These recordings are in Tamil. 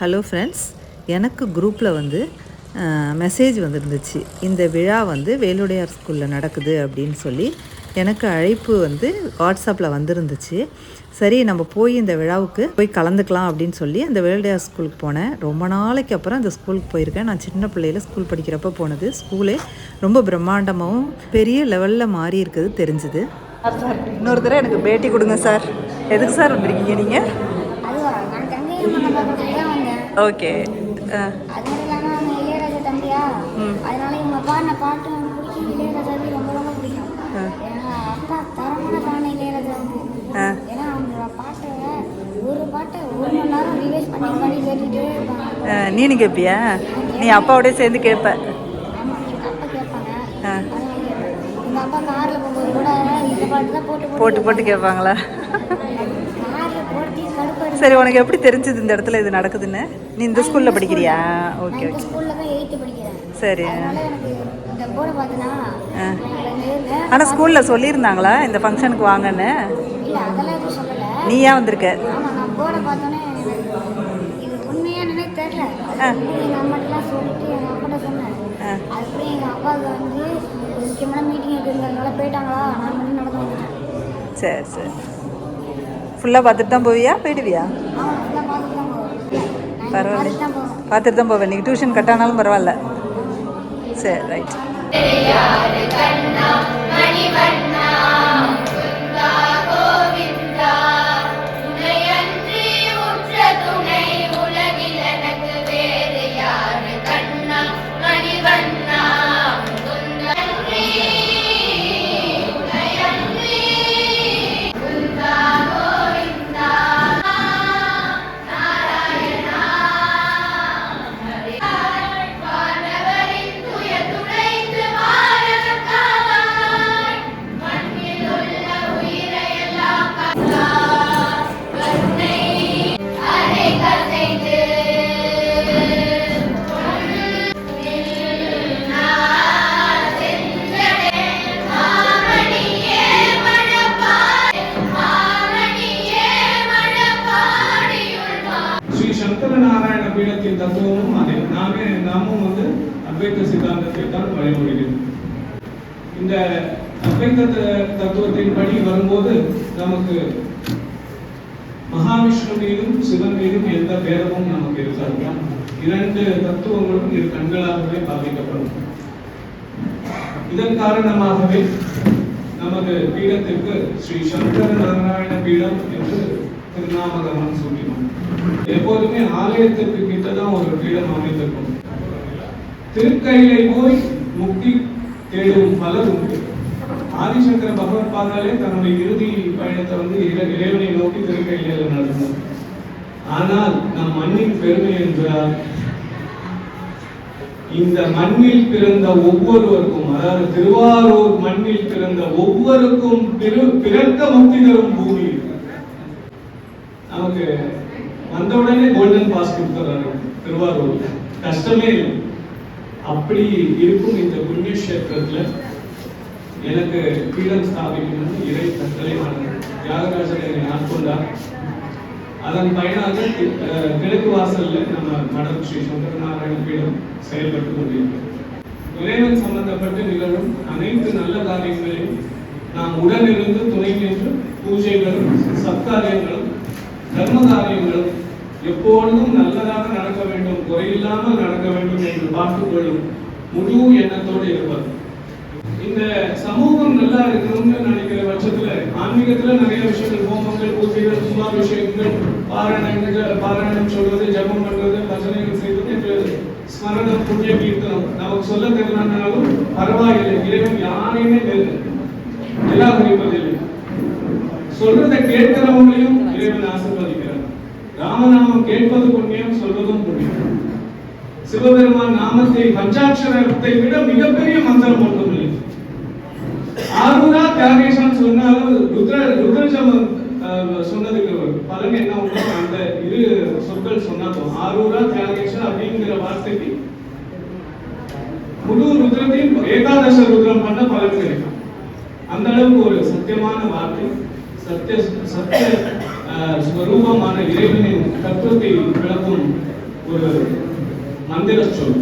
ஹலோ ஃப்ரெண்ட்ஸ் எனக்கு குரூப்பில் வந்து மெசேஜ் வந்துருந்துச்சு. இந்த விழா வந்து வேலுடையார் ஸ்கூலில் நடக்குது அப்படின்னு சொல்லி எனக்கு அழைப்பு வந்து வாட்ஸ்அப்பில் வந்திருந்துச்சு. சரி நம்ம போய் இந்த விழாவுக்கு போய் கலந்துக்கலாம் அப்படின்னு சொல்லி அந்த வேலுடையார் ஸ்கூலுக்கு போனேன். ரொம்ப நாளைக்கு அப்புறம் அந்த ஸ்கூலுக்கு போயிருக்கேன். நான் சின்ன பிள்ளையில ஸ்கூல் படிக்கிறப்ப போனது. ஸ்கூலே ரொம்ப பிரம்மாண்டமாகவும் பெரிய லெவலில் மாறி இருக்குது தெரிஞ்சுது. சார் இன்னொரு தடவை எனக்கு பேட்டி கொடுங்க சார். எதுக்கு சார் வந்திருக்கீங்க நீங்கள் ஓகே. அது இல்லாமல் அவங்க இளையராஜா தம்பியா? அதனால இவங்க பாடின பாட்டு எனக்கு பிடிக்கும். இளையராஜாவே ரொம்ப ரொம்ப பிடிக்கும். ஏன்னா அப்பா தரமான ஃபேன் இளையராஜாவுக்கு ஏன்னா அவங்களோட பாட்டை ஒரு பாட்டை ஒரு மணி நேரம் ரிவைஸ் பண்ணி பண்ணி கேட்டுட்டே இருப்பாங்க. நீனு கேட்பியா நீ அப்பாவோடய சேர்ந்து கேட்ப பாட்டு போட்டு கேட்பாங்களா சரி உனக்கு எப்படி தெரிஞ்சது இந்த இடத்துல இது நடக்குதுன்னு? நீ இந்த ஸ்கூலில் படிக்கிறியா? ஓகே ஓகே சரி. ஆனால் ஸ்கூலில் சொல்லியிருந்தாங்களா இந்த ஃபங்க்ஷனுக்கு வாங்கன்னு? இல்லை அதெல்லாம் எதுவும் சொல்லலை. நீ ஏன் வந்திருக்க? சரி சரி. ஃபுல்லாக பார்த்துட்டு தான் போவியா? போயிடுவியா? பரவாயில்ல. பார்த்துட்டு தான் பார்த்துட்டு தான் போவேன். நீங்கள் டியூஷன் கட்டானாலும் பரவாயில்ல. சரி ரைட் தத்துவமும் அதே நாமே நாமும் வந்து அத்வைத்த சித்தாந்தத்தை தான் வழிமொழிகிறோம் இந்த அத்வைத்த தத்துவத்தின் படி வரும்போது நமக்கு மகாவிஷ்ணு மீதும் சிவன் மீதும் எந்த பேரமும் நமக்கு இருக்காது. இரண்டு தத்துவங்களும் இரு கண்களாகவே பாதிக்கப்படும். இதன் காரணமாகவே நமது பீடத்திற்கு ஸ்ரீ சங்கர நாராயண பீடம் என்று திருநாமகரம் சூட்டினோம் எப்போதுமே ஆலயத்திற்கு ஒரு பீடம் அமைந்திருக்கும் திருக்கையிலே போய் முக்தி தேடும் பலர் உண்டு ஆதிசங்கர பகவத் பாதாலே தன்னுடைய இறுதி பயணத்தை வந்து இறைவனை நோக்கி திருக்கையில நடந்தார் ஆனால் நம் மண்ணின் பெருமை என்றால் இந்த மண்ணில் பிறந்த ஒவ்வொருவருக்கும் அதாவது திருவாரூர் மண்ணில் பிறந்த ஒவ்வொருக்கும் பிற- பிறந்த முக்தி தரும் பூமி. நமக்கு வந்தவுடனே உடனே கோல்டன் பாஸ் கொடுத்துறாங்க திருவாரூர். கஷ்டமே இல்லை. அப்படி இருக்கும் இந்த புண்ணியக்ஷேத்திரத்துல எனக்கு பீடம் ஸ்தாபிக்கணும்னு இறை கட்டளை தியாகராஜர் என்னை ஆட்கொண்டார். அதன் பயனாக கிழக்கு வாசல்ல நம்ம மடம் ஸ்ரீ சங்கரநாராயண பீடம் செயல்பட்டு கொண்டிருக்கிறது. இறைவன் சம்பந்தப்பட்டு நிகழும் அனைத்து நல்ல காரியங்களையும் நாம் உடனிருந்து துணை நின்று பூஜைகளும் சத்காரியங்களும் தர்ம காரியங்களும் எப்பொழுதும் நல்லதாக நடக்க வேண்டும் குறையில்லாமல் நடக்க வேண்டும் என்று பார்த்துக்கொள்ளும் முழு எண்ணத்தோடு இருப்பார் இந்த சமூகம் நல்லா இருக்கணும்னு நினைக்கிற பட்சத்துல ஆன்மீகத்துல நிறைய விஷயங்கள் ஹோமங்கள் பூஜைகள் கும்பாபிஷேகங்கள் பாராயணங்கள் பாராயணம் சொல்றது ஜபம் பண்றது பஜனைகள் செய்வது என்று ஸ்மரணம் புண்ணிய கீர்த்தனம். நமக்கு சொல்ல தெரியலனாலும் பரவாயில்லை இறைவன் யாரையுமே தெரியல குறிப்பதில்லை சொல்றதை கேட்கிறவங்களையும் இறைவன் ஆசீர்வதிக்கிறார். ராமநாமம் கேட்பது புண்ணியம் சொல்வதும் புண்ணியம். சிவபெருமான் நாமத்தை பஞ்சாட்சரத்தை விட மிகப்பெரிய மந்திரம் ஒன்றும் இல்லை ஆரூரா தியாகேஷன் சொன்னாலும் ருத்ர ருத்ரஜம் சொன்னதுக்கு பலன் என்ன உண்டோ அந்த இரு சொற்கள் சொன்னாலும் ஆரூரா தியாகேசன் அப்படிங்கிற வார்த்தைக்கு முழு ருத்ரத்தையும் ஏகாதச ருத்ரம் பண்ண பலன் கிடைக்கும். அந்த அளவுக்கு ஒரு சத்தியமான வார்த்தை. சத்திய சத்திய ஸ்வரூபமான இறைவனின் தத்துவத்தை விளக்கும் ஒரு மந்திர சொல்.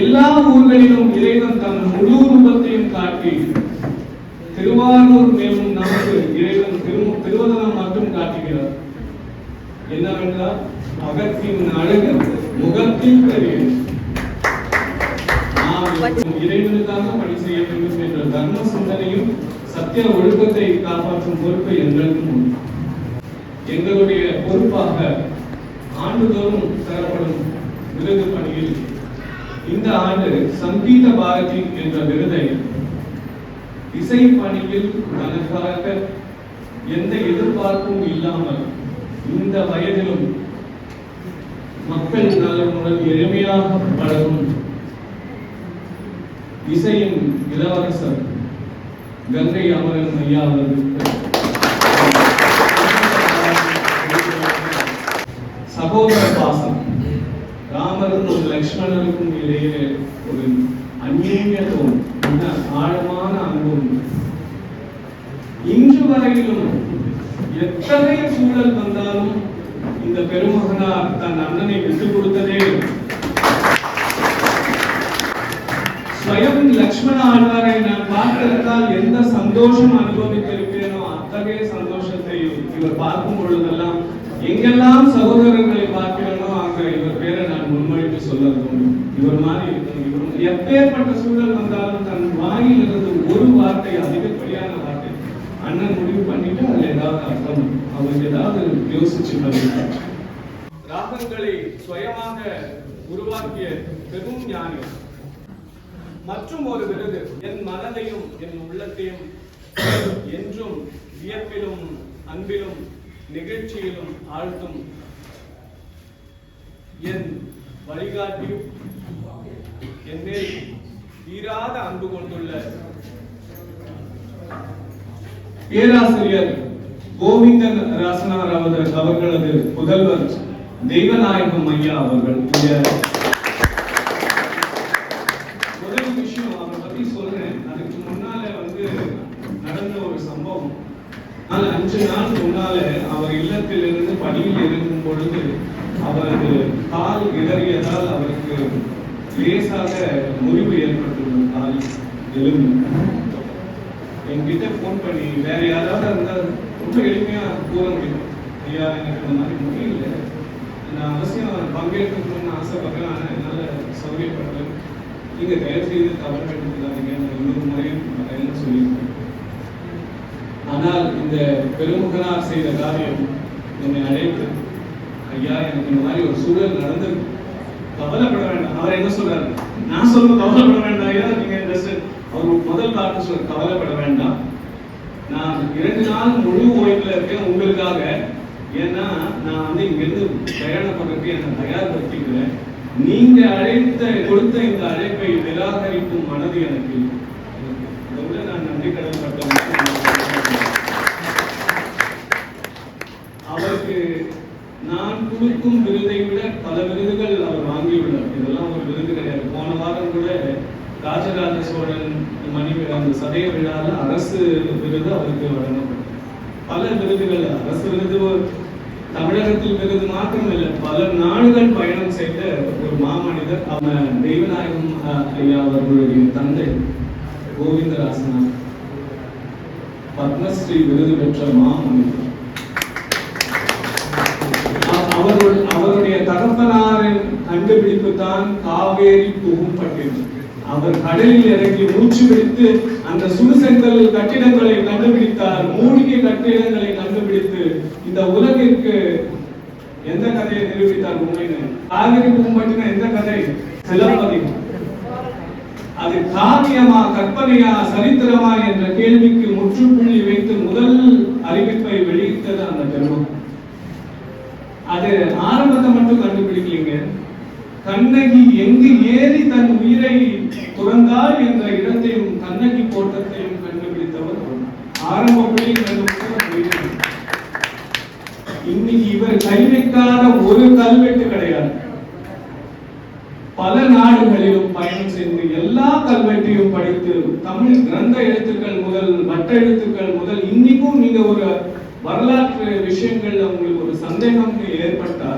எல்லா ஊர்களிலும் இறைவன் தன் முழு ரூபத்தையும் காட்டி திருவாரூர் மேலும் நமக்கு இறைவன் திரு திருவதனம் மட்டும் காட்டுகிறார். என்னவென்றால் அகத்தின் அழகு முகத்தில் தெரியும். இறைவனுக்காக பணி செய்ய வேண்டும் என்ற தர்ம சிந்தனையும் சத்திய ஒழுக்கத்தை காப்பாற்றும் பொறுப்பு எங்களுக்கும் உண்டு. எங்களுடைய பொறுப்பாக ஆண்டுதோறும் தரப்படும் விருது பணியில் இந்த ஆண்டு சங்கீத பாரதி என்ற விருதை இசை பணியில் தனக்காக எந்த எதிர்பார்ப்பும் இல்லாமல் இந்த வயதிலும் மக்கள் நலனுடன் எளிமையாக பழகும் இசையின் இளவரசர் கங்கை அமரன் ஐயா அவர்களுக்கு சகோதர பாசம். ராமருக்கும் லக்ஷ்மணருக்கும் இடையே ஒரு அந்நியத்துவம் மிக ஆழமான அன்பும் இன்று வரையிலும் எத்தனை சூழல் வந்தாலும் இந்த பெருமகனார் தன் அண்ணனை விட்டுக் கொடுத்ததே ஆழ்வாரை நான் பார்த்திருந்தால் எந்த சந்தோஷம் அனுபவித்திருப்பேனோ அத்தகைய சந்தோஷத்தை இவர் பார்க்கும் பொழுதெல்லாம் எங்கெல்லாம் சகோதரர்களை பார்க்கிறேனோ அங்க இவர் பேரை நான் முன்மொழித்து சொல்ல இவர் மாதிரி இருக்கணும் இவர் எப்பேற்பட்ட சூழல் வந்தாலும் தன் வாயிலிருந்து ஒரு வார்த்தை அதிகப்படியான வார்த்தை அண்ணன் முடிவு பண்ணிட்டு அதுல ஏதாவது அர்த்தம் அவருக்கு ஏதாவது யோசிச்சு பண்ணிட்டார் ராகங்களை சுயமாக உருவாக்கிய பெரும் ஞானி மற்றும் ஒரு விருது என் மனதையும் என் உள்ளத்தையும் என்றும் வியப்பிலும் அன்பிலும் நிகழ்ச்சியிலும் ஆழ்த்தும். என் வழிகாட்டி என்னை தீராத அன்பு கொண்டுள்ள பேராசிரியர் கோவிந்தன் ராசனார் அவர்களது புதல்வர் தெய்வநாயகம் ஐயா அவர்கள் இந்த முதல் விஷயம் அவரை பத்தி சொல்றேன் அதுக்கு முன்னால வந்து நடந்த ஒரு சம்பவம் நாலு அஞ்சு நாள் முன்னால அவர் இல்லத்திலிருந்து படியில் இருக்கும் பொழுது அவரது கால் இடறியதால் அவருக்கு லேசாக முறிவு ஏற்பட்டுள்ளது கால் எலும்பு. என்கிட்ட ஃபோன் பண்ணி வேற யாராவது இருந்தால் ரொம்ப எளிமையா கூற முடியும். ஐயா எனக்கு இந்த மாதிரி முடியல. நான் அவசியம் பங்கேற்கணும்னு ஆசைப்படுறேன். ஆனால் என்னால் சௌகரியப்படுறேன் நீங்கள் தயவு செய்து தவறு எடுத்துக்காதீங்க. நான் இன்னொரு முறையும் வரேன்னு சொல்லியிருக்கேன். ஆனால் இந்த பெருமுகனார் செய்த காரியம் என்னை அழைத்து ஐயா எனக்கு இந்த மாதிரி ஒரு சூழல் நடந்தது கவலைப்பட வேண்டாம். அவர் என்ன சொல்றாரு? நான் சொல்ல கவலைப்பட வேண்டாம் ஐயா நீங்க ஜஸ்ட் அவர் முதல் வார்த்தை சொல்ல கவலைப்பட வேண்டாம். நான் இரண்டு நாள் முழு ஓய்வுல இருக்கேன் உங்களுக்காக. ஏன்னா நான் வந்து இங்க இருந்து பிரயாணப்படுறதுக்கு என்னை தயார்படுத்திக்கிறேன். நீங்க அழைத்த கொடுத்த இந்த அழைப்பை நிராகரிக்கும் மனது எனக்கு இல்லை. இதை விட நான் நன்றி அவருக்கு கொடுக்கும் விருதை விட பல விருதுகள் அவர் வாங்கியுள்ளார். இதெல்லாம் ஒரு விருது கிடையாது. போன வாரம் கூட ராஜராஜ சோழன் மணி அந்த சதய விழாவில் அரசு விருது அவருக்கு வழங்கப்பட்டது. பல விருதுகள் அரசு விருது தமிழகத்தில் விருது மாத்திரம் இல்லை பல நாடுகள் பயணம் செய்த ஒரு மாமனிதர் அவன் தெய்வநாயகம் அஹ், ஐயா அவர்களுடைய தந்தை கோவிந்தராசனா பத்மஸ்ரீ விருது பெற்ற மாமனிதர். தகப்பனாரின் கண்டுபிடிப்பு தான் காவேரி புகும்பட்டினம் அவர் கடலில் இறங்கி மூச்சு பிடித்து அந்த சுடுசெங்கல் கட்டிடங்களை கண்டுபிடித்தார். மூலிகை கட்டிடங்களை கண்டுபிடித்து இந்த உலகிற்கு எந்த கதையை நிரூபித்தார் உண்மைன்னு காவேரி புகும்பட்டினம் எந்த கதை? சிலப்பதிகம் அது காவியமா கற்பனையா சரித்திரமா என்ற கேள்விக்கு முற்றுப்புள்ளி வைத்து முதல் அறிவிப்பை வெளியிட்டது அந்த பெருமம் அது ஆரம்பத்தை மட்டும் கண்டுபிடிக்கலீங்க கண்ணகி எங்கு ஏறி தன் உயிரை துறந்தார் என்ற இடத்தையும் கண்ணகி கோட்டத்தையும் கண்டுபிடித்தவர் அவர். இன்னைக்கு இவர் கை வைக்காத ஒரு கல்வெட்டு கிடையாது பல நாடுகளிலும் பயணம் செய்து எல்லா கல்வெட்டையும் படித்து தமிழ் கிரந்த எழுத்துக்கள் முதல் வட்ட எழுத்துக்கள் முதல் இன்னைக்கும் நீங்க ஒரு வரலாற்று விஷயங்கள் உங்களுக்கு ஒரு சந்தேகம் ஏற்பட்டா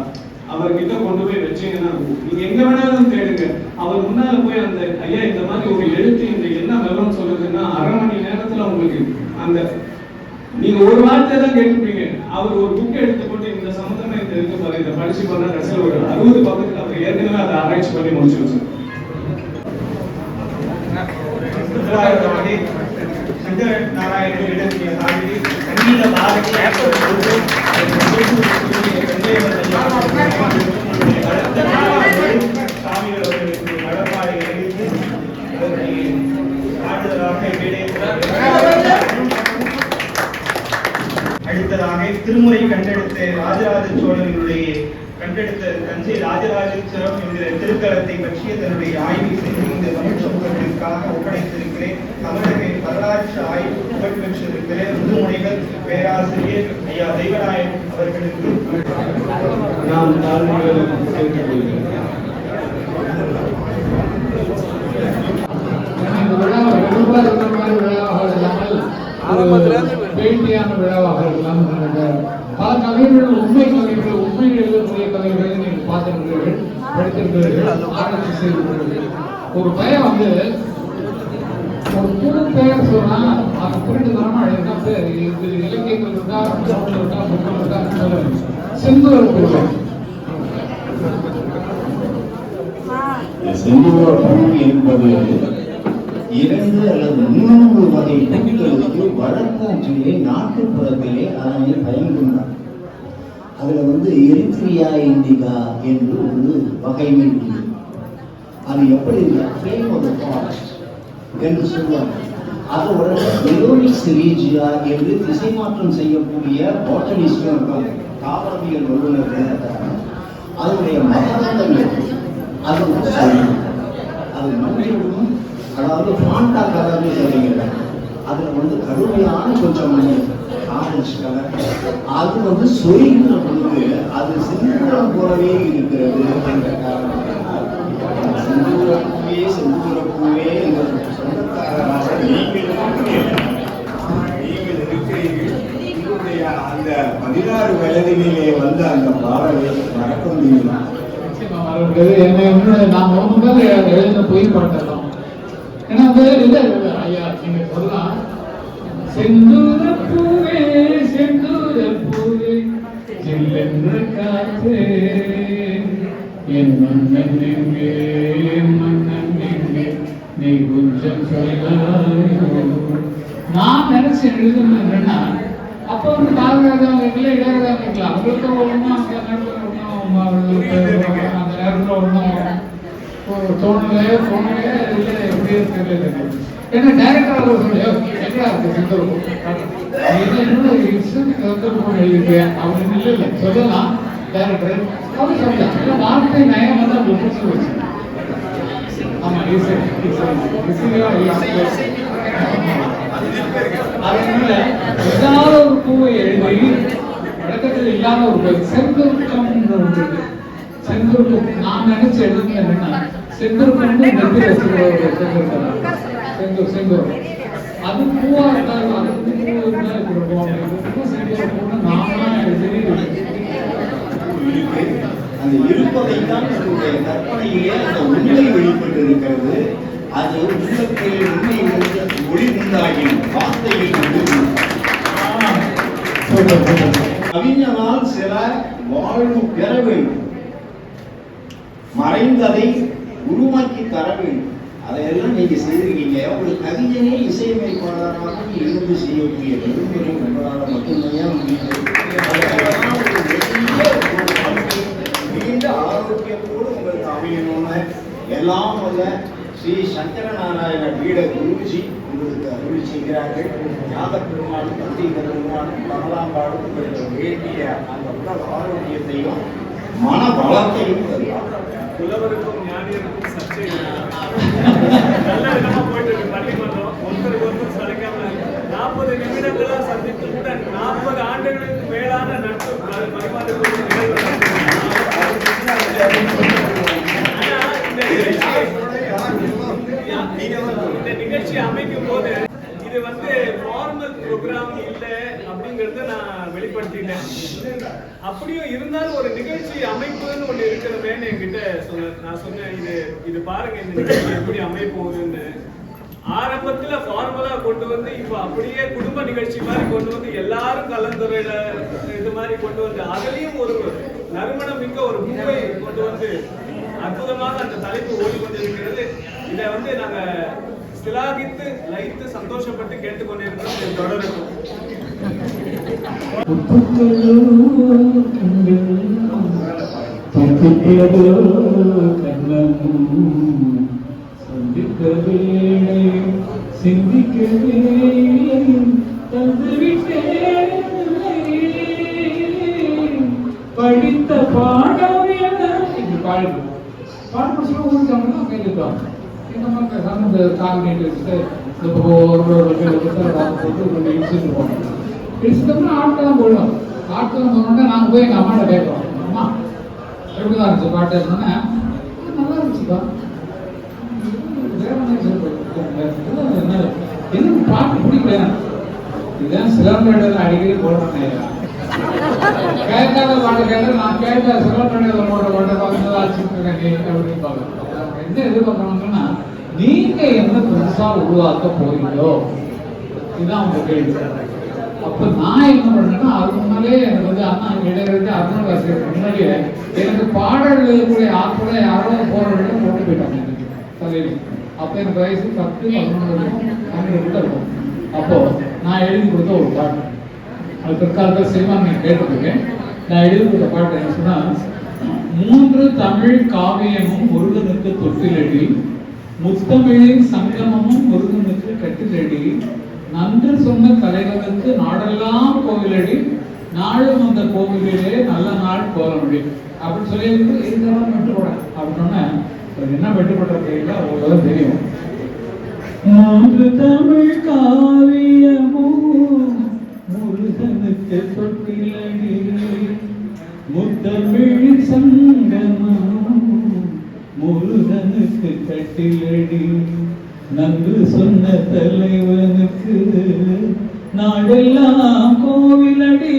அவர்கிட்ட கொண்டு போய் வச்சீங்கன்னா நீங்க எங்க வேணாலும் தேடுங்க அவர் முன்னால போய் அந்த ஐயா இந்த மாதிரி ஒரு எழுத்து இந்த என்ன விவரம் சொல்லுதுன்னா அரை மணி நேரத்துல உங்களுக்கு அந்த நீங்க ஒரு வார்த்தை தான் கேட்டுப்பீங்க அவர் ஒரு புக் எடுத்து எடுத்துக்கொண்டு இந்த சம்பந்தமே இந்த இருக்கு பாரு இதை படிச்சு பண்ணா கடைசியில் ஒரு அறுபது பக்கத்துக்கு அவர் ஏற்கனவே அதை ஆராய்ச்சி பண்ணி முடிச்சு வச்சு சுற்றுலாவுக்காக சங்கர நாராயணனிடம் சாமி சங்கீத பாரதி ஏற்பட்டு சாமிகள் அவர்களுக்கு நடப்பாடை அறிவித்து அதனை ஆடுதலாக அடுத்ததாக திருமுறை கண்டெடுத்த ராஜராஜ சோழனுடைய கண்டெடுத்த தஞ்சை ராஜராஜேஸ்வரம் என்கிற திருத்தலத்தை பற்றிய தன்னுடைய ஆய்வை செய்து இந்த தமிழ் சமூகத்திற்காக ஒப்படைத்திருக்கிறேன் தமிழக வரலாற்று ஆய்வு புகழ்பெற்றிருக்கிற முதுமுனைகள் பேராசிரியர் ஐயா தெய்வநாயகம் அவர்களுக்கு நாம் தாழ்மையுடன் கேட்டுக் கொள்கிறேன் இந்த விழா எதிர்பார்த்த மாதிரி விழாவாக இல்லாமல் ஒரு பேட்டியான விழாவாக இல்லாமல் நடக்க பல கலைஞர்கள் உண்மை கலைஞர்கள் உண்மை எழுதக்கூடிய கலைஞர்களை ஆராய்ச்சி ஒரு பையன் வந்து ஒரு புது பெயர் சொன்னா அது புரிந்து தரமா எழுதினா இது இலக்கியங்கள் இருக்கா தமிழ் இருக்கா புத்தகம். இருக்கா சிந்து செந்தூர என்பது இரண்டு அல்லது மூன்று வகை பூக்களுக்கு நாட்டுப்புறத்திலே அதனை பயன்கொண்டார் அதுல வந்து எரித்ரியா இண்டிகா என்று ஒரு வகைமை அது எப்படி ஃப்ளேம் ஆஃப் ஃபாரஸ்ட் என்று சொல்லுவாங்க அதோட மெலோனிக்ஸ் ரீஜியா என்று திசை மாற்றம் செய்யக்கூடிய பாட்டனிஸ்டும் இருக்காங்க தாவரவியல் வல்லுநர்கள் அதனுடைய மகரந்தங்கள் அது வந்து அது மண்ணிலும் அதாவது பாண்டா கலர்னு சொல்றீங்க அதுல வந்து கடுமையான கொஞ்சம் மஞ்சள். ஆரஞ்சு கலர் அது வந்து சொரிகிற பொழுது அது சிந்தூரம் போலவே இருக்கிறது என்ற காரணத்தினால். செந்தூரப்பூவே செந்தூரப்பூவே என்ற சொந்தக்காரராக நீங்கள் இருக்கிறீர்கள். நீங்கள் இருக்கிறீர்கள். உங்களுடைய அந்த பதினாறு வயதினிலே வந்த அந்த பாடலை மறக்க முடியுமா என்னை வந்து நான் முதல் முதல்ல எழுதின ஏன்னா வந்து ஐயா நீங்க சொல்லலாம் செந்தூர பூவே செந்தூர பூவே ஜில்லென்று காற்றே. என் மன்னன் எங்கே மன்னன் எங்கே நீ கொஞ்சம் சொல்லாயோ. நான் நினைச்சு எழுதுனது என்னன்னா வந்து பாதுகாத்தவங்க இல்லை இளையராஜா இருக்கலாம் அவங்களுக்கு ஒன்றும் அந்த நேரத்தில் ஒன்றும் அந்த நேரத்தில் ஒன்றும் தோணலையோ தோணலையோ இல்லை எப்படியோ தெரியல இருக்கு சிந்தூர் இல்லை சொல்லலாம் டேரக்டர் அவர் சொல்லலாம் இல்லை வார்த்தை நயம் வந்து அவங்க பிடிச்சி வச்சு ஆமா இசை இசை இசை அதனால ஏதாவது ஒரு பூவை எழுதி வழக்கத்தில் இல்லாத ஒரு பேர் ஒன்று செங்குருக்கம் நான் நினைச்சு நெத்தி வச்சுக்கிற ஒரு செங்குருக்கம் செந்தூர் செந்தூர் அது பூவா இருந்தாலும் அது பூ அந்த இருப்பதைத்தான் உங்களுடைய கற்பனையிலே அந்த உண்மை வெளிப்பட்டு இருக்கிறது அது உள்ளத்தில் உண்மை ஒளி உண்டாகின வார்த்தையில் கவிஞனால் சில வாழ்வு பெற வேண்டும். மறைந்ததை உருவாக்கி தர வேண்டும். அதையெல்லாம் நீங்கள் செய்திருக்கீங்க. ஒரு கவிஞனே இசையமைப்பாளராக இருந்து செய்யக்கூடிய பெரும்பெரிய உங்களால் மட்டும்தான் முடியும் நீண்ட ஆரோக்கியத்தோடு உங்களுக்கு அமையணும்னு எல்லாம் வல்ல ஸ்ரீ சங்கர நாராயண பீட குருஜி உங்களுக்கு அருள் செய்கிறார்கள். யாக பெருமாள் தந்தை பெருமாள் கமலாம்பாடு உங்களுக்கு வேண்டிய அந்த உடல் ஆரோக்கியத்தையும் மன பலத்தையும் தருவார் புலவருக்கும் ஞானியருக்கும் சர்ச்சை நல்ல விதமா போயிட்டு இருக்கு. பள்ளிமன்றம் ஒருத்தருக்கு ஒருத்தர் சளைக்காம நாற்பது நிமிடங்களா சந்தித்து கூட நாற்பது ஆண்டுகளுக்கு மேலான நட்பு. இந்த நிகழ்ச்சி அமைக்கும் போது இது வந்து ப்ரோக்ராம் இல்லை அப்படிங்கறத நான் வெளிப்படுத்திட்டேன். அப்படியும் இருந்தாலும் ஒரு நிகழ்ச்சி அமைப்புன்னு ஒண்ணு இருக்கணுமேன்னு என்கிட்ட சொன்ன நான் சொன்னேன் இது இது பாருங்க இந்த நிகழ்ச்சி எப்படி அமைப்போகுதுன்னு ஆரம்பத்துல ஃபார்முலா கொண்டு வந்து இப்ப அப்படியே குடும்ப நிகழ்ச்சி மாதிரி கொண்டு வந்து எல்லாரும் கலந்துரையில இது மாதிரி கொண்டு வந்து அதுலயும் ஒரு நறுமணம் மிக்க ஒரு மூவை கொண்டு வந்து அற்புதமாக அந்த தலைப்பு ஓடி கொண்டிருக்கிறது இதை வந்து நாங்க சிலாகித்து லைத்து சந்தோஷப்பட்டு கேட்டுக்கொண்டிருக்கிறோம். இது தொடரட்டும் சிந்திக்கவே படித்த பாடம் என்ன? இது பாடுது பாட்டு சொல்ல ஊருக்காங்கன்னா கேட்டுக்கலாம் இந்த மாதிரி சார்ந்த கால் நீட்டு வச்சுட்டு இந்த ஒரு ஒரு இடிச்சுட்டு போகணும். இடிச்சதுக்கப்புறம் ஆட்கெல்லாம் போயிடும். ஆட்கெல்லாம் போனோடனே நாங்கள் போய் எங்கள் அம்மாட்ட கேட்குறோம் அம்மா எப்படிதான் இருந்துச்சு பாட்டு இருந்தோன்னே நல்லா இருந்துச்சுப்பா. எனக்கு பாட்டு பிடிக்கல? இதான் சிலம்பேடல அடிக்கடி போடுறேன் கேட்காத பாட்டு கேட்டா நான் கேட்ட போடுற அப்படின்னு என்ன எதிர்பார்க்கணும்னா நீங்க என்ன புதுசா உருவாக்க போறீங்களோ? இதுதான் உங்க கேள்வி. அப்ப நான் என்ன பண்ணேன்னா அதுக்கு முன்னாலே எனக்கு வந்து அண்ணா இடையிலிருந்து அருண் வாசிக்கிறதுக்கு முன்னாடியே எனக்கு பாடல் எழுதக்கூடிய ஆட்களை யாரோ போற போட்டு போயிட்டாங்க. சரி அப்ப எனக்கு வயசு பத்து பதினொன்று பன்னெண்டு இருக்கும். அப்போ நான் எழுதி கொடுத்த ஒரு பாட்டு. அது பிற்காலத்தில் சினிமா நான் கேட்டிருக்கேன். நான் எழுதி கொடுத்த பாட்டு என்ன சொன்னா மூன்று தமிழ் காவியமும் முருகனுக்கு தொட்டிலடி முத்தமிழின் சங்கமமும் முருகனுக்கு கட்டிலடி. நன்று சொன்ன தலைவனுக்கு நாடெல்லாம் கோவிலடி நாளும் அந்த கோவிலிலே நல்ல நாள் கோலமடி அப்படின்னு சொல்லி இதெல்லாம் மட்டும் போட அப்படின்னா என்ன வெட்டுப்பட்ட தெரியல உங்களுக்கு தெரியும். மூன்று தமிழ் காவியமும் முருகனுக்கு தொட்டிலடி. முத்தமிழ் சங்கமம் முருகனுக்கு கட்டிலடி. நன்று சொன்ன தலைவனுக்கு நாடெல்லாம் கோவிலடி.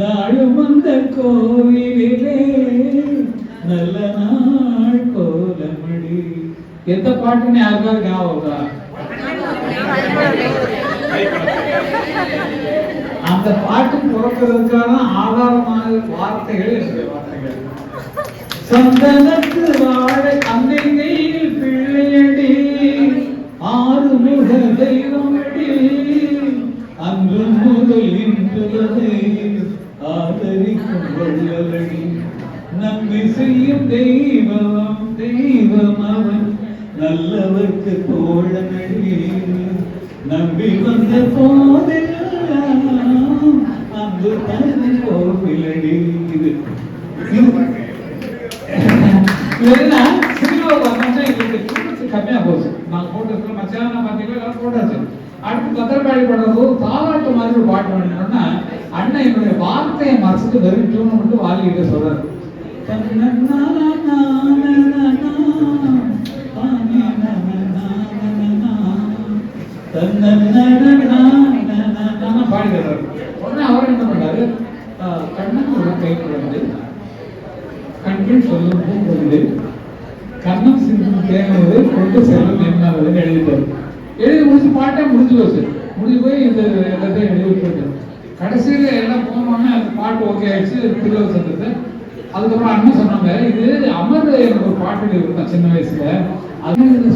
நாடு வந்த கோவிலே நல்ல நாள் கோலமடி. எந்த பாட்டுன்னு யாருக்காவது ஞாபகம் அந்த பாட்டு பிறக்கிறதுக்கான ஆதாரமான வார்த்தைகள் என்னுடைய வார்த்தைகள். சந்தனத்து வாழ அன்னை கையில் பிள்ளையடி ஆறு முக தெய்வமடி. அன்று முதல் இன்று ஆதரிக்கும் வள்ளலடி நம்பி செய்யும் தெய்வம் தெய்வம் அவன். நல்லவர்க்கு தோழனடி. நம்பி வந்த போதெல்லாம் அன்பு தனது கோவிலடி இது இல்லைன்னா சினிமாவுக்கு வந்தோம்னா எங்களுக்கு டிக்கெட்ஸ் கம்மியா போச்சு நாங்க போட்டு மச்சான பாத்தீங்களா எல்லாம் போட்டாச்சு அடுத்து பத்திரக்காளி படம் தாலாட்டு மாதிரி ஒரு பாட்டு வேணும்னா அண்ணன் என்னுடைய வார்த்தையை மறைச்சிட்டு வெறும் டியூனை மட்டும் வாலிக்கிட்ட சொல்றாரு பாடிக்கிறாரு உடனே அவர் என்ன பண்ணாரு கண்ணன் ஒரு கை குழந்தை கண்கள் சொல்லும் பூங்குழலி கண்ணம் சிந்தும் தேனது கொண்டு செல்லும் என்னாவது எழுதிட்டாரு எழுதி முடிச்சு பாட்டே முடிஞ்சு போச்சு. முடிஞ்சு போய் இந்த எல்லாத்தையும் எழுதி விட்டுருக்கு கடைசியில எல்லாம் போனோடனே அந்த பாட்டு ஓகே ஆயிடுச்சு திருவள்ளுவர் சட்டத்தை அதுக்கப்புறம் அண்ணன் சொன்னாங்க இது அமர் எனக்கு ஒரு பாட்டு எழுதிருந்தேன் சின்ன வயசுல. அது இது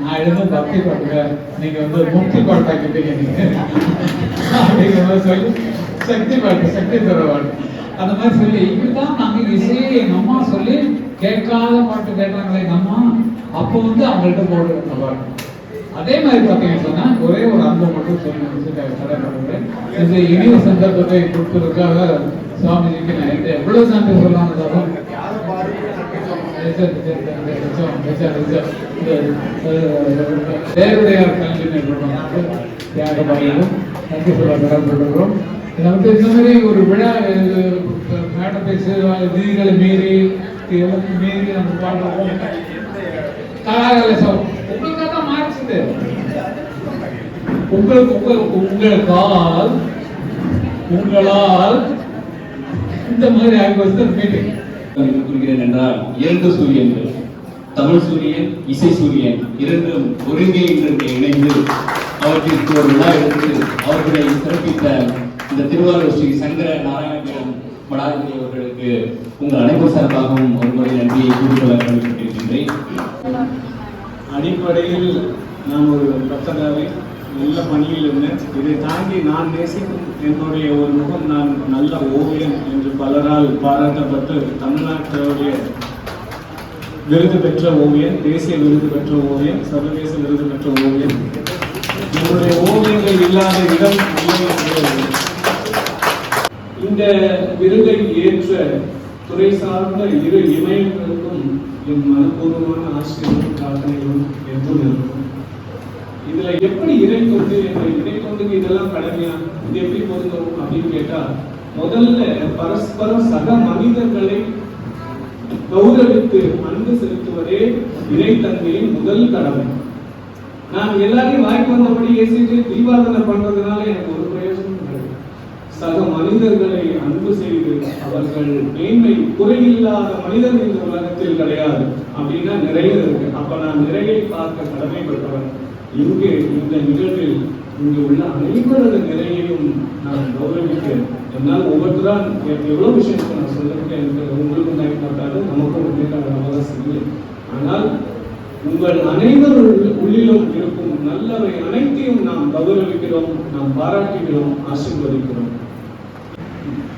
நான் எழுத பக்தி பாட்டுங்க. நீங்க வந்து முக்தி பாட்டாக்கிட்டீங்க நீங்க. அப்படிங்கிற மாதிரி சொல்லி சக்தி பாட்டு சக்தி தர பாட்டு. அந்த மாதிரி சொல்லி இப்படிதான் நாங்க இசையை எங்க அம்மா சொல்லி கேட்காத பாட்டு கேட்டாங்களே எங்க அம்மா அப்போ வந்து அவங்கள்ட்ட போடுற பாட்டு. அதே மாதிரி பார்த்தீங்கன்னு ஒரே ஒரு அன்பை மட்டும் சொல்லி இந்த இனிய சந்தர்ப்பத்தை கொடுத்ததுக்காக சுவாமிஜிக்கு நான் எந்த எவ்வளவு நன்றி சொல்லலாம் தேவதையார் கல்வி நிறுவனம் தியாகபாயிலும் நன்றி சொல்ல கடன்படுகிறோம் இதை இந்த மாதிரி ஒரு விழா மேடம் பேசு விதிகளை மீறி மீறி நம்ம பாடுறோம். கலாகலசம் உங்களுக்காக மாறிச்சுது உங்களுக்கு உங்களுக்கு உங்களுக்கால் உங்களால் இந்த மாதிரி ஆகி வந்த மீட்டிங் எனக்கு கூறுகிறேன் என்றால் இரண்டு சூரியன்கள் தமிழ் சூரியன் இசை சூரியன் இரண்டும் ஒருங்கே இன்று இணைந்து அவற்றிற்கு ஒரு விழா எடுத்து அவர்களை சிறப்பித்த இந்த திருவாரூர் ஸ்ரீ சங்கர நாராயணபுரம் மடாதிபதி அவர்களுக்கு உங்கள் அனைவர் சார்பாகவும் ஒரு முறை நன்றியை கூறிக்கொள்ள கடமைப்பட்டிருக்கின்றேன். அடிப்படையில் நான் ஒரு பக்தராகவே நல்ல பணியில் இருந்தேன். இதை தாண்டி நான் நேசிக்கும் என்னுடைய ஒரு முகம் நான் நல்ல ஓவியம் என்று பலரால் பாராட்டப்பட்டு தமிழ்நாட்டினுடைய விருது பெற்ற ஓவியன் தேசிய விருது பெற்ற ஓவியன் சர்வதேச விருது பெற்ற ஓவியன். என்னுடைய ஓவியங்கள் இல்லாத இடம் இந்த விருதை ஏற்ற துறை சார்ந்த இரு இமயங்களுக்கும் என் மனப்பூர்வமான ஆசிரியர்களும் பிரார்த்தனைகளும் எப்போதும் இருக்கும் இதுல எப்படி இறை கொண்டு என்ற இறை தொண்டுக்கு இதெல்லாம் கடமையா? இது எப்படி பொருந்தும் அப்படின்னு கேட்டா முதல்ல பரஸ்பரம் சக மனிதர்களை கௌரவித்து அன்பு செலுத்துவதே இறைத்தன்மையின் முதல் கடமை. நான் எல்லாரையும் வாய்ப்பு வந்தபடி ஏசிட்டு தீபாவளை பண்றதுனால எனக்கு ஒரு பிரயோஜனம் கிடையாது. சக மனிதர்களை அன்பு செய்து அவர்கள் மேன்மை குறையில்லாத மனிதன் இந்த உலகத்தில் கிடையாது அப்படின்னா நிறைய இருக்கு. அப்ப நான் நிறைய பார்க்க கடமைப்பட்டவன். இங்கு இந்த நிகழ்வில் இங்கு உள்ள அனைவரது நிலையையும் நான் கௌரவிக்கிறேன். என்னால் ஒவ்வொருத்தரா எவ்வளவு விஷயத்தை நான் சொல்லிருக்கேன் எனக்கு உங்களுக்கும் டைம் நமக்கும் கேட்காத அவகாசம் இல்லை ஆனால் உங்கள் அனைவர் உள்ளிலும் இருக்கும் நல்லவை அனைத்தையும் நாம் கௌரவிக்கிறோம் நாம் பாராட்டுகிறோம் ஆசீர்வதிக்கிறோம்.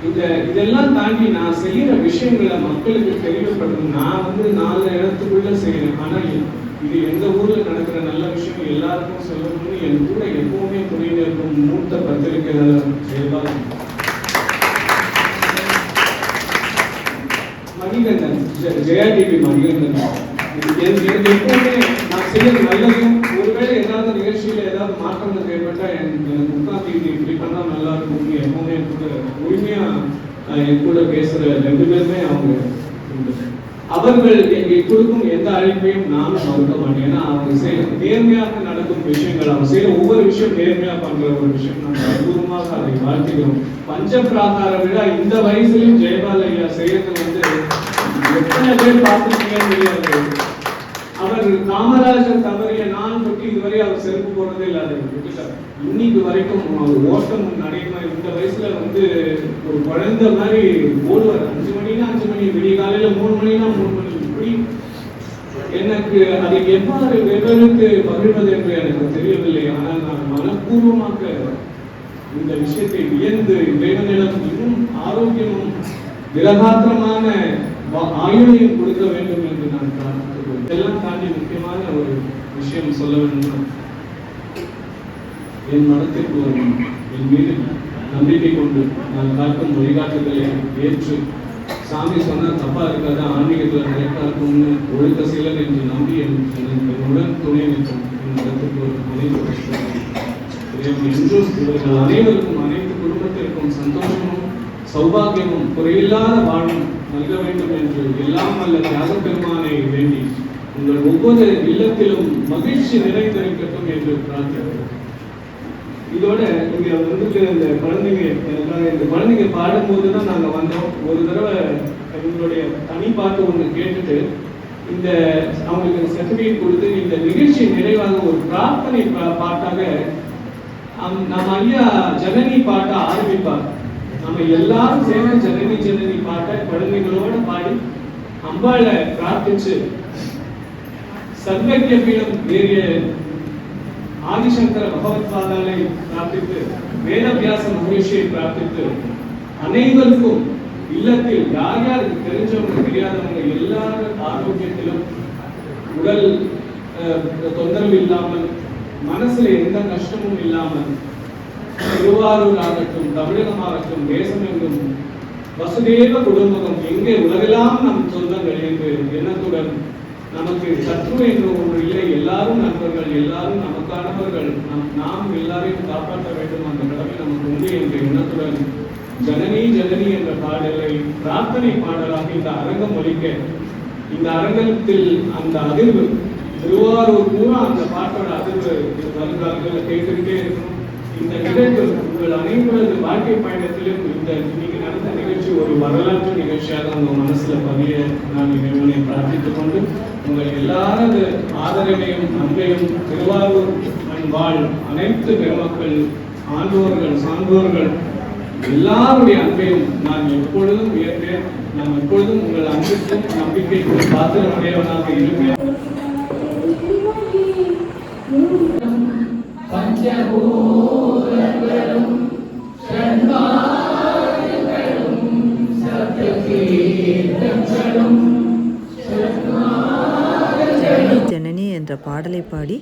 இந்த இதெல்லாம் தாண்டி நான் செய்யற விஷயங்களை மக்களுக்கு தெரியப்படுத்தணும் நான் வந்து நாலு இடத்துக்குள்ள செய்யறேன் ஆனால் இது எந்த ஊர்ல நடக்கிற நல்ல விஷயம் எல்லாருக்கும் சொல்லணும்னு என் கூட எப்பவுமே துணையில் இருக்கும் மூத்த பத்திரிகையாளர் ஜெயபால் மணிகண்டன் ஜெயா டிவி மணிகண்டன். எப்பவுமே நான் செய்யற நல்லதும் ஒருவேளை ஏதாவது நிகழ்ச்சியில ஏதாவது மாற்றங்கள் ஏற்பட்டா எனக்கு உட்காந்து இது இப்படி பண்ணா நல்லா இருக்கும் எப்பவுமே கூட உரிமையா என் கூட பேசுற ரெண்டு பேருமே அவங்க அவர்கள் எங்களுக்கு கொடுக்கும் எந்த அழைப்பையும் நானும் மறுக்க மாட்டேன். ஏன்னா அவங்க செய்ய நேர்மையாக நடக்கும் விஷயங்கள் அவங்க செய்யற ஒவ்வொரு விஷயம் நேர்மையா பண்ற ஒரு விஷயம். நாங்கள் அற்புதமாக அதை வாழ்த்துகிறோம் பஞ்சபிராகார விழா இந்த வயசுலயும் ஜெயபால் ஐயா செய்யறது வந்து எத்தனை பேர் பார்த்துருக்கீங்கன்னு தெரியாது. அவர் காமராஜர் தவறிய நான் தொட்டு இதுவரை அவர் செருப்பு போனதே இல்லை அதை விட்டுட்டார் இன்னைக்கு வரைக்கும் அவர் ஓட்டம் நடைமுறை இந்த வயசுல வந்து ஒரு குழந்தை மாதிரி ஓடுவார். அஞ்சு மணினா அஞ்சு மணி? விடிய காலையில மூணு மணினா மூணு மணி. இப்படி எனக்கு அதை எவ்வாறு வெவ்வேறுக்கு பகிர்வது என்று எனக்கு தெரியவில்லை. ஆனால் நான் மனப்பூர்வமாக இந்த விஷயத்தை வியந்து இறைவனிடம் இன்னும் ஆரோக்கியமும் விலகாத்திரமான ஆயுளையும் கொடுக்க வேண்டும் என்று நான் பிரார்த்திக்கிறேன் இதெல்லாம் தாண்டி முக்கியமான ஒரு விஷயம் சொல்ல வேண்டும். என் மனத்திற்கு வரும் என் மீது நம்பிக்கை கொண்டு நான் காட்டும் வழிகாட்டுதலை ஏற்று சாமி சொன்னால் தப்பாக இருக்காது? ஆன்மீகத்தில் கரெக்டா இருக்கும்னு ஒழுக்க சீலன் என்று நம்பி என் என்னுடன் துணை நிற்கும். என் ஒரு அனைத்து என்றும் இவர்கள் அனைவருக்கும் அனைத்து குடும்பத்திற்கும் சந்தோஷமும் சௌபாகியமும் குறையில்லாத வாழும் நல்க வேண்டும் என்று எல்லாம் அல்ல தியாக பெருமானை வேண்டி உங்கள் ஒவ்வொரு இல்லத்திலும் மகிழ்ச்சி நிறைந்திருக்கட்டும் என்று பிரார்த்திக்கிறேன். இதோட இங்க வந்துட்டு இந்த குழந்தைங்க இந்த குழந்தைங்க பாடும்போது தான் நாங்க வந்தோம். ஒரு தடவை எங்களுடைய தனி பாட்டு ஒண்ணு கேட்டுட்டு இந்த அவங்களுக்கு சர்டிபிகேட் கொடுத்து இந்த நிகழ்ச்சி நிறைவாக ஒரு பிரார்த்தனை பா- பாட்டாக அம்- நம்ம ஐயா ஜனனி பாட்டை ஆரம்பிப்பார். நம்ம எல்லாரும் சேர்ந்து ஜனனி ஜனனி பாட்டை குழந்தைகளோட பாடி அம்பாளை பிரார்த்திச்சு சர்வக்கிய பீடம் ஏறிய ஆதிசங்கர பகவத்பாதாலை பிரார்த்தித்து வேதவியாச மகரிஷியை பிரார்த்தித்து அனைவருக்கும் இல்லத்தில் யார் யாருக்கு தெரிஞ்சவங்க தெரியாதவங்க எல்லாரும் ஆரோக்கியத்திலும் உடல் அஹ், தொந்தரவு இல்லாமல் மனசுல எந்த கஷ்டமும் இல்லாமல் திருவாரூர் ஆகட்டும் தமிழகமாகட்டும் தேசம் எங்கும் வசுதேவ குடும்பம் எங்கே உலகெல்லாம் நம் சொந்தங்கள் என்று எண்ணத்துடன் நமக்கு சத்ரு என்று ஒன்று இல்லை. எல்லாரும் நண்பர்கள் எல்லாரும் நமக்கானவர்கள் நம் நாம் எல்லாரையும் காப்பாற்ற வேண்டும். அந்த கடமை நமக்கு உண்டு என்ற எண்ணத்துடன் ஜனனி ஜனனி என்ற பாடலை பிரார்த்தனை பாடலாக இந்த அரங்கம் ஒழிக்க இந்த அரங்கத்தில் அந்த அதிர்வு திருவாரூர் பூரா அந்த பாட்டோட அதிர்வு இது வருங்காலங்களில் கேட்டுக்கிட்டே இருக்கணும் இந்த நிகழ்வு உங்கள் அனைவரது வாழ்க்கை பயணத்திலும் இந்த இன்னைக்கு நடந்த நிகழ்ச்சி ஒரு வரலாற்று நிகழ்ச்சியாக உங்க மனசுல பதிய நான் இறைவனை பிரார்த்தித்துக் கொண்டு உங்கள் எல்லாரது ஆதரவையும் அன்பையும் திருவாரூர் வாழ் அனைத்து பெருமக்கள் ஆண்டோர்கள் சான்றோர்கள் எல்லாருடைய அன்பையும் நான் எப்பொழுதும் ஏற்பேன் நான் எப்பொழுதும் உங்கள் அன்புக்கும் நம்பிக்கைக்கும் பாத்திரமுடையவனாக இருப்பேன். சப்ததீர்த்தங்களும் ஜனனி என்ற பாடலை பாடி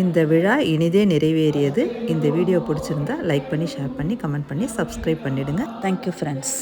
இந்த விழா இனிதே நிறைவேறியது. இந்த வீடியோ பிடிச்சிருந்தா லைக் பண்ணி ஷேர் பண்ணி கமெண்ட் பண்ணி சப்ஸ்கிரைப் பண்ணிடுங்க. Thank you friends